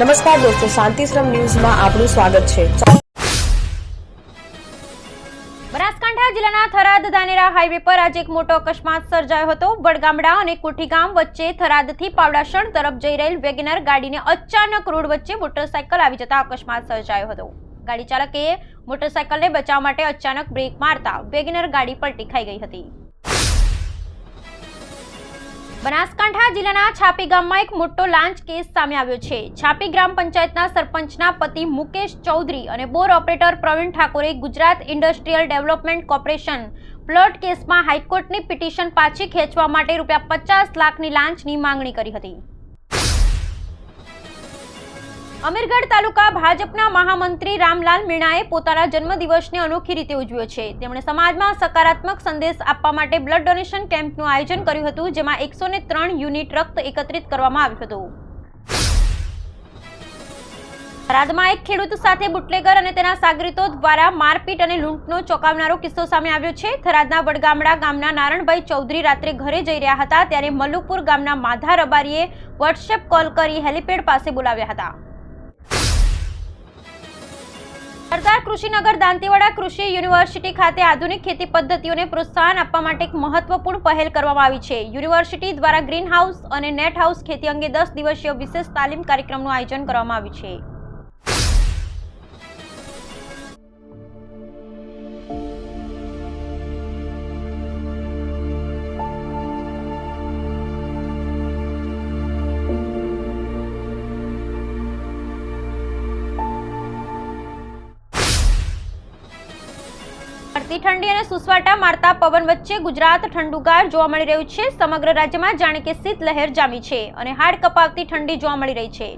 નમસ્કાર દોસ્તો, શાંતિશ્રમ ન્યૂઝમાં આપનું સ્વાગત છે. બનાસકાંઠા જિલ્લાના થરાદ ધાનેરા હાઈવે પર આજે એક મોટો અકસ્માત સર્જાયો હતો. વડગામડા અને કોઠી ગામ વચ્ચે થરાદથી પાવડાસણ તરફ જઈ રહેલ વેગેનર ગાડીને અચાનક રોડ વચ્ચે મોટરસાયકલ આવી જતા અકસ્માત સર્જાયો હતો. ગાડી ચાલકે મોટરસાયકલને બચાવવા માટે અચાનક બ્રેક મારતા વેગેનર ગાડી પલટી ખાઈ ગઈ હતી. બનાસકાંઠા જિલ્લાના છાપી ગામમાં એક મોટો લાંચ કેસ સામે આવ્યો છે. છાપી ગ્રામ પંચાયતના સરપંચના પતિ મુકેશ ચૌધરી અને બોર ઓપરેટર પ્રવીણ ઠાકોરે Gujarat industrial development corporation plot કેસમાં હાઈકોર્ટની પિટિશન પાછી ખેંચવા માટે રૂપિયા પચાસ લાખની લાંચની માંગણી કરી હતી. અમીરગઢ તાલુકા ભાજપના મહામંત્રી રામલાલ મીણાએ પોતાના જન્મદિવસને અનોખી રીતે ઉજવ્યો છે. તેમણે સમાજમાં સકારાત્મક સંદેશ આપવા માટે બ્લડ ડોનેશન કેમ્પનું આયોજન કર્યું હતું, જેમાં એકસો ત્રણ યુનિટ રક્ત એકત્રિત કરવામાં આવ્યું હતું. થરાદમાં એક ખેડૂત સાથે બુટલેગર અને તેના સાગરીતો દ્વારા મારપીટ અને લૂંટનો ચોંકાવનારો કિસ્સો સામે આવ્યો છે. થરાદના વડગામડા ગામના નારણભાઈ ચૌધરી રાત્રે ઘરે જઈ રહ્યા હતા, ત્યારે મલ્લુપુર ગામના માધા રબારીએ વોટ્સએપ કોલ કરી હેલિપેડ પાસે બોલાવ્યા હતા. કૃષિનગર દાંતીવાડા કૃષિ યુનિવર્સિટી ખાતે આધુનિક ખેતી પદ્ધતિઓને પ્રોત્સાહન આપવા માટે એક મહત્વપૂર્ણ પહેલ કરવામાં આવી છે. યુનિવર્સિટી દ્વારા ગ્રીન હાઉસ અને નેટ હાઉસ ખેતી અંગે દસ દિવસીય વિશેષ તાલીમ કાર્યક્રમનું આયોજન કરવામાં આવ્યું છે. પડતી ઠંડી અને સુસવાટા મારતા પવન વચ્ચે ગુજરાત ઠંડુગાર જોવા મળી રહ્યું છે. સમગ્ર રાજ્યમાં જાણે કે શીત લહેર જામી છે અને હાડ કપાવતી ઠંડી જોવા મળી રહી છે.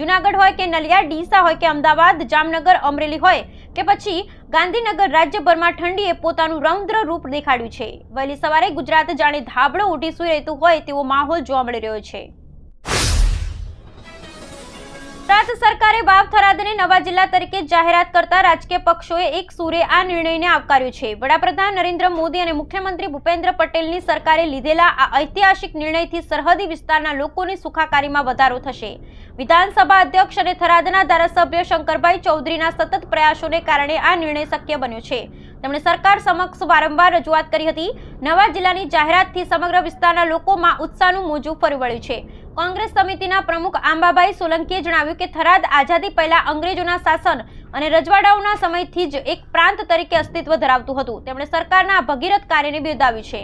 જુનાગઢ હોય કે નલિયા, ડીસા હોય કે અમદાવાદ, જામનગર, અમરેલી હોય કે પછી ગાંધીનગર રાજ્યભરમાં ઠંડીએ પોતાનું રૌદ્ર રૂપ દેખાડ્યું છે. વહેલી સવારે ગુજરાત જાણે ધાબળો ઉઠી સુઈ રહેતું હોય તેવો માહોલ જોવા મળી રહ્યો છે. ગુજરાત સરકારે વાવ થરાદને નવા જિલ્લા તરીકે જાહેરાત કરતા રાજકીય પક્ષોએ એક સૂરે આ નિર્ણયને આવકાર્યો છે. વડાપ્રધાન નરેન્દ્ર મોદી અને મુખ્યમંત્રી ભૂપેન્દ્ર પટેલની સરકારે લીધેલા આ ઐતિહાસિક નિર્ણયથી સરહદી વિસ્તારના લોકોની સુખાકારીમાં વધારો થશે. વિધાનસભા અધ્યક્ષ અને થરાદના ધારાસભ્ય શંકરભાઈ ચૌધરીના સતત પ્રયાસોને કારણે આ નિર્ણય શક્ય બન્યો છે. તેમણે સરકાર સમક્ષ વારંવાર રજૂઆત કરી હતી, નવા જિલ્લાની જાહેરાતથી સમગ્ર વિસ્તારના લોકોમાં ઉત્સાહનું મોજું ફરી વળ્યું છે. કોંગ્રેસ સમિતિના પ્રમુખ આંબાભાઈ સોલંકીએ જણાવ્યું કે થરાદ આઝાદી પહેલા અંગ્રેજોના શાસન અને રજવાડાઓના સમયથી જ એક પ્રાંત તરીકે અસ્તિત્વ ધરાવતું હતું. તેમણે સરકારના ભગીરથ કાર્યને બિરદાવ્યું છે.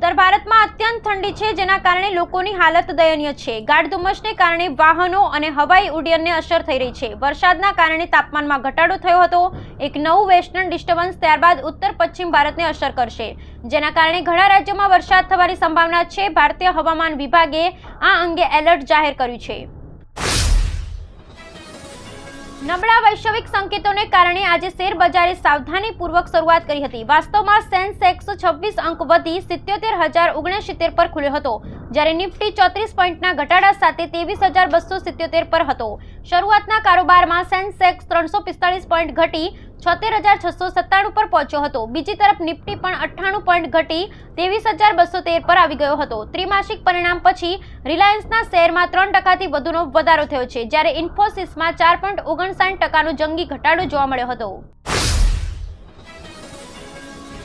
ઉત્તર ભારતમાં અત્યંત ઠંડી છે, જેના કારણે લોકોની હાલત દયનીય છે. ગાઢ ધુમ્મસને કારણે વાહનો અને હવાઈ ઉડ્ડયનને અસર થઈ રહી છે. વરસાદના કારણે તાપમાનમાં ઘટાડો થયો હતો. એક નવું વેસ્ટર્ન ડિસ્ટર્બન્સ ત્યારબાદ ઉત્તર પશ્ચિમ ભારતને અસર કરશે. જેના કારણે ઘણા રાજ્યોમાં વરસાદ થવાની સંભાવના છે. ભારતીય હવામાન વિભાગે આ અંગે એલર્ટ જાહેર કર્યું છે. નબળા વૈશ્વિક સંકેતોને કારણે આજે શેર બજારે સાવધાનીપૂર્વક શરૂઆત કરી હતી. વાસ્તવમાં સેન્સેક્સ છવ્વીસ અંક વધી સિત્યોતેર હજાર ઓગણસિત્તેર પર ખુલ્યો હતો. જ્યારે નિફ્ટી ચોત્રીસ પોઈન્ટના ઘટાડા સાથે ત્રેવીસ હજાર બસો સિત્યોતેર પર હતો. શરૂઆતના કારોબારમાં સેન્સેક્સ ત્રણસો પિસ્તાળીસ પોઈન્ટ ઘટી છોતેર હજાર છસો સત્તાણું પર પહોંચ્યો હતો. બીજી તરફ નિફ્ટી પણ અઠ્ઠાણું પોઈન્ટ ઘટી ત્રેવીસ હજાર બસો તેર પર આવી ગયો હતો. ત્રિમાસિક પરિણામ પછી રિલાયન્સના શેરમાં ત્રણ ટકાથી વધુનો વધારો થયો છે, જ્યારે ઇન્ફોસિસમાં ચાર પોઈન્ટ ઓગણસાઠ ટકાનો જંગી ઘટાડો જોવા મળ્યો હતો.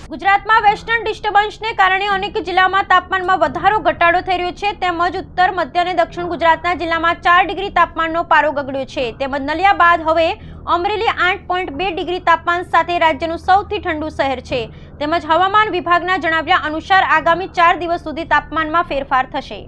ગુજરાતમાં વેસ્ટર્ન ડિસ્ટર્બન્સને કારણે અનેક જિલ્લામાં તાપમાનમાં વધારો, ઘટાડો થઈ રહ્યો છે. તેમજ ઉત્તર, મધ્ય અને દક્ષિણ ગુજરાતના જિલ્લામાં ચાર ડિગ્રી તાપમાનનો પારો ગગડ્યો છે. તેમજ નલિયા બાદ હવે અમરેલી આઠ પોઈન્ટ બે ડિગ્રી તાપમાન સાથે રાજ્યનું સૌથી ઠંડુ શહેર છે. તેમજ હવામાન વિભાગના જણાવ્યા અનુસાર આગામી ચાર દિવસ સુધી તાપમાનમાં ફેરફાર થશે.